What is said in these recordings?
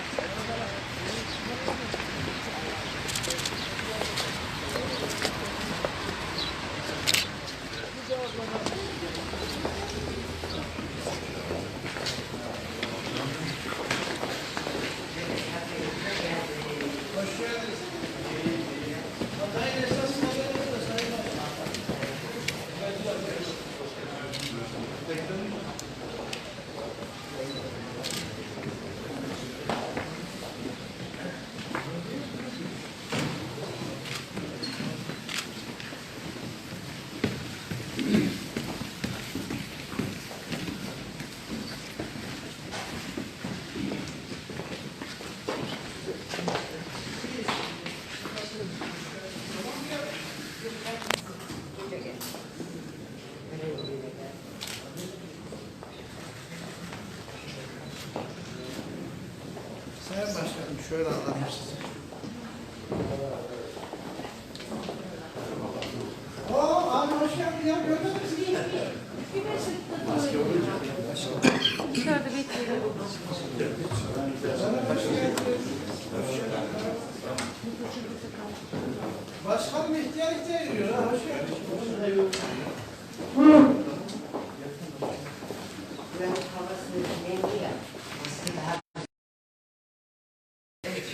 Sure. Sayın Başkanım şöyle alalım sizi. Oo abi hoş geldin ya gördün mü sizi? Dışarıda bekleyelim. Başkanım ihtiyar ihtiyar giriyor ha hoş geldin.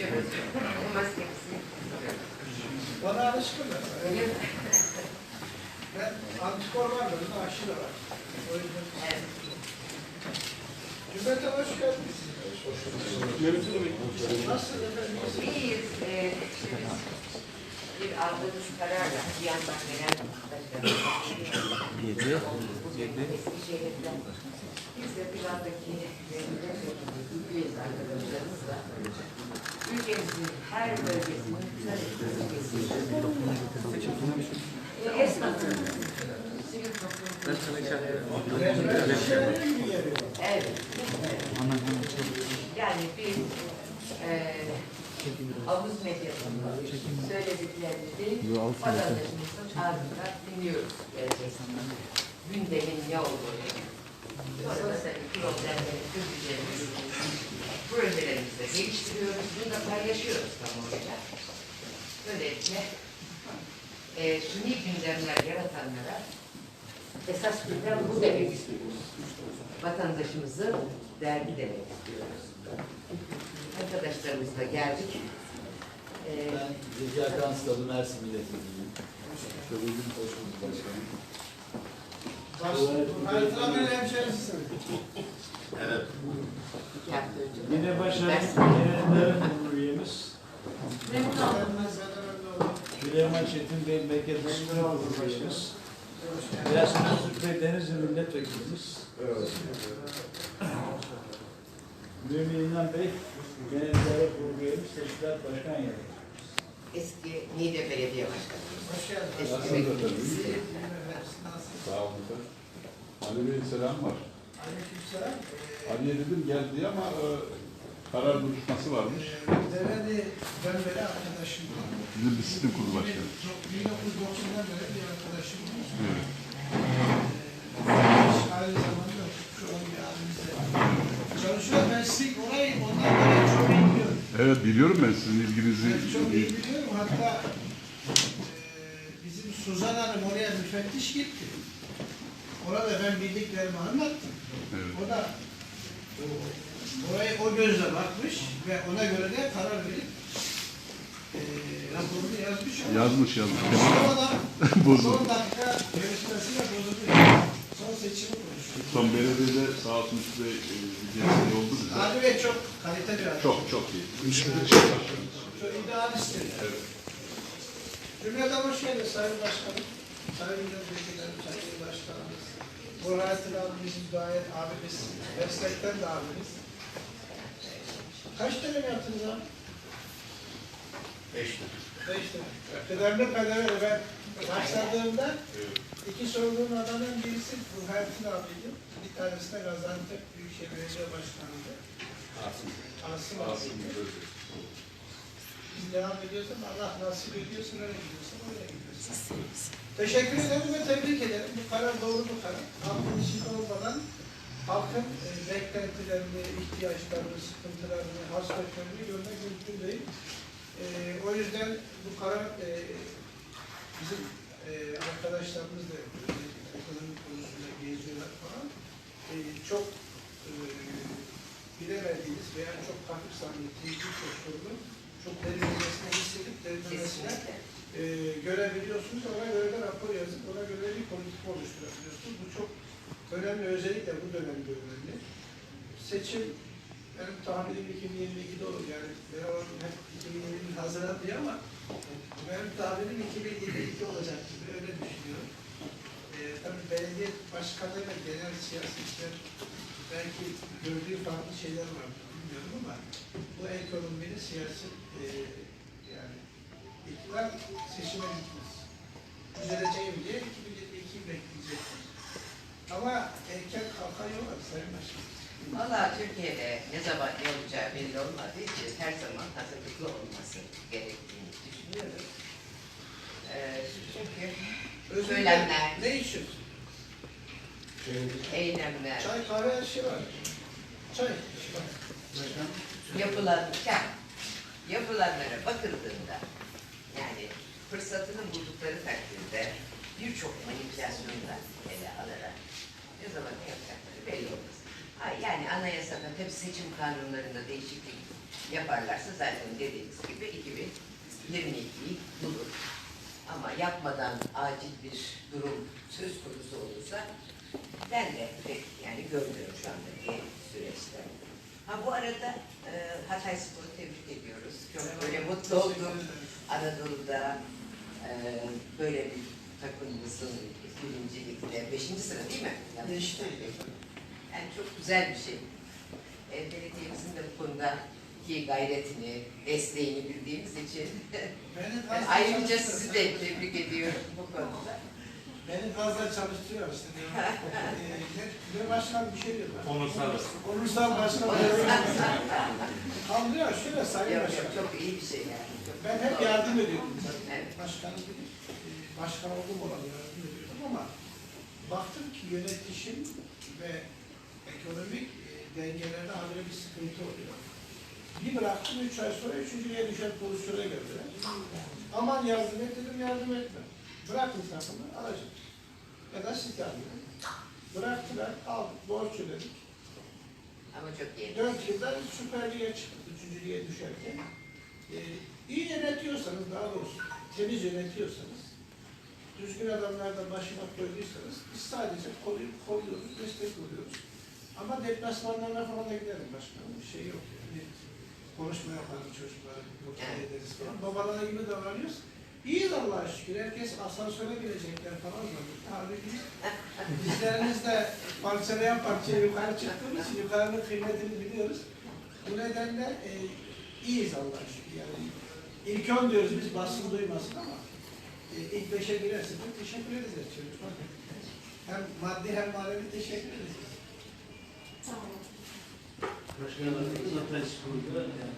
Yaşıyoruz. Bu maskesi. Bana alışkınlar. Ben antikor var benim aşı da var. O yüzden. Evet. Cümlete hoş geldiniz. Nasılsınız efendim? İyiyiz. Ee, işte biz bir aldığımız kararla bir yandan gelen Yedi. Yedi. Biz de plandaki üyeyiz arkadaşlarımızla ülkemizin her bölgesinin bölgesinde e, esnafın sivil toplum evet. Yani biz e, havuz medyasında söylediklerimizi vatandaşımızın ağzından dinliyoruz gerçekten. Gündemin ne olduğunu. Tabii problemleri çözeceğimiz projelerimizi de geliştiriyoruz. Bunu da paylaşıyoruz kamuoyuyla. Böylelikle e, suni gündemler yaratanlara esas gündem bu demek istiyoruz. Vatandaşımızı dergi demek istiyoruz. Arkadaşlarımızla geldik. Ee, Ben Rıza Kan Stadı Mersin Milletvekiliyim. Şöyle bir hoş bulduk başkanım. Tiyatrocu. Yine başarılı Ben- yerinde üyemiz. Memnun oldum. Süleyman Çetin Bey Merkez Başkanı üyemiz. Yasin Öztürk Bey Denizli Milletvekilimiz. Mümin İnan Bey Genel İdare Kurulu üyemiz, Teşkilat Başkan Yardımcısı. Eski Niğde Belediye Başkanı. Hoş geldin. Eski? Sağ olun efendim. Ali Bey'in selam var. Aleykümselam. Ali'ye dedim geldi ama e, karar duruşması varmış. Develi ben böyle arkadaşım. Bizim disiplin kurulu başkanı. 1990'dan beri bir arkadaşım. Evet. Evet biliyorum ben sizin ilginizi. Ben çok iyi biliyorum. Hatta e, bizim Suzan Hanım oraya müfettiş gitti. Orada ben bildiklerimi anlattım. Evet. O da orayı o gözle bakmış ve ona göre de karar verip e, Raporunu yazmış Yazmış yazmış. sonradan Bozuldu. son dakika görüşmesiyle bozuldu. Son seçimi konuşuyor. Son belediyede sağ olsun Bey e, desteği oldu bize. Ali Bey çok kalite bir adam. Çok çok iyi. Çok idealisttir. Evet. Cümleden hoş geldiniz Sayın Başkanım. Sayın Milletvekillerim, Sayın Başkanımız. Burhanettin abimizin gayet abimiz. Meslekten de abimiz. Kaç dönem yaptınız abi? Beş tane. Beş dönem. Kıdemli pedeveri ben başladığımda iki sorduğum adamın birisi Burhanettin abiydi. Bir tanesi de Gaziantep Büyükşehir Belediye Başkanı'ydı. Asım. Asım Asım. abiydi. Biz devam ediyorsan Allah nasip ediyorsa nereye gidiyorsan oraya gidiyorsun. Teşekkür ederim ve tebrik ederim. Bu karar doğru bir karar. Halkın içinde olmadan halkın e, beklentilerini, ihtiyaçlarını, sıkıntılarını, hasretlerini görmek mümkün değil. E, o yüzden bu karar e, bizim e, arkadaşlarımız da e, ekonomi konusunda geziyorlar falan. E, çok e, bilemediğiniz veya çok hafif zannettiğiniz birçok sorunun çok derinlemesine hissedip derinlemesine e, görebiliyorsunuz. Ona göre de rapor yazıp ona göre bir politika oluşturabiliyorsunuz. Bu çok önemli. Özellikle bu dönemde önemli. Seçim benim tahminim 2022'de olur. Yani ben hep 2020'nin Haziran diye ama benim tahminim 2022 olacak gibi öyle düşünüyorum. E, tabii belediye başkanı ve genel siyasetçiler belki gördüğü farklı şeyler var bilmiyorum ama bu ekonominin siyaset e, yani iktidar seçime gitmez. Düzeleceğim diye 2022 bekleyecektir. Ama erken kalkan var Sayın Başkanım. Valla Türkiye'de ne zaman ne olacağı belli olmadığı için her zaman hazırlıklı olması gerektiğini düşünüyoruz. Ee, çünkü Özür Söylemler. Ne içiyorsun? eylemler, Çay, kahve, her şey var. Çay. yapılanken yapılanlara bakıldığında yani fırsatını buldukları takdirde birçok manipülasyonla ele alarak ne zaman ne yapacakları belli olmaz. Anayasada tabii seçim kanunlarında değişiklik yaparlarsa zaten dediğiniz gibi 2022'yi bulur. Ama yapmadan acil bir durum söz konusu olursa ben de pek yani görmüyorum şu andaki süreçte. Ha bu arada e, Hatay Spor'u tebrik ediyoruz. Çok böyle mutlu oldum. Anadolu'da e, böyle bir takımımızın birincilikte, beşinci sıra değil mi? Yanlış. Yani çok güzel bir şey. E, belediyemizin de bu konudaki gayretini, desteğini bildiğimiz için Beni ayrıca sizi de tebrik ediyorum bu konuda. Beni fazla çalıştırıyor işte. diyorum. Ee, ne, ne başkan bir şey diyor. Onursal. Onursal başkan. Kaldırıyor şöyle sayın Yok, başkan. yok, çok iyi bir şey yani. Ben hep doğru. yardım ediyordum tabii. Evet. Başkanım bilir. Ee, Başkan oldum olan yardım ediyordum ama baktım ki yönetişim ve ekonomik dengelerde habire bir sıkıntı oluyor. Bir bıraktım, üç ay sonra üçüncüye düşen pozisyona geldiler. Aman yardım et dedim, yardım etme. Bırakın takımı, alacağım. Ya da siz yardım edin. Bıraktılar, aldık, borç ödedik. Ama çok iyi. Dört yılda Süper Lig'e çıktık, üçüncü lige düşerken. Ee, iyi yönetiyorsanız, daha doğrusu temiz yönetiyorsanız, düzgün adamlardan başına koyduysanız, biz sadece destek oluyoruz. Ama deplasmanlarına falan da giderim başkanım, bir şey yok yani. Konuşma yaparız çocuklar, yok şey ederiz falan. Babalara gibi davranıyoruz. İyiyiz Allah'a şükür. Herkes asansöre girecekler falan zannediyor. Halbuki biz Bizlerimizde parçalayan parçaya yukarı çıktığımız için yukarının kıymetini biliyoruz. Bu nedenle e, iyiyiz Allah'a şükür. Yani ilk on diyoruz biz basın duymasın ama e, ilk beşe girersek de teşekkür ederiz çocuklar. Hem maddi hem manevi teşekkür ederiz. Başkanlarımız Hatay Spor'da yani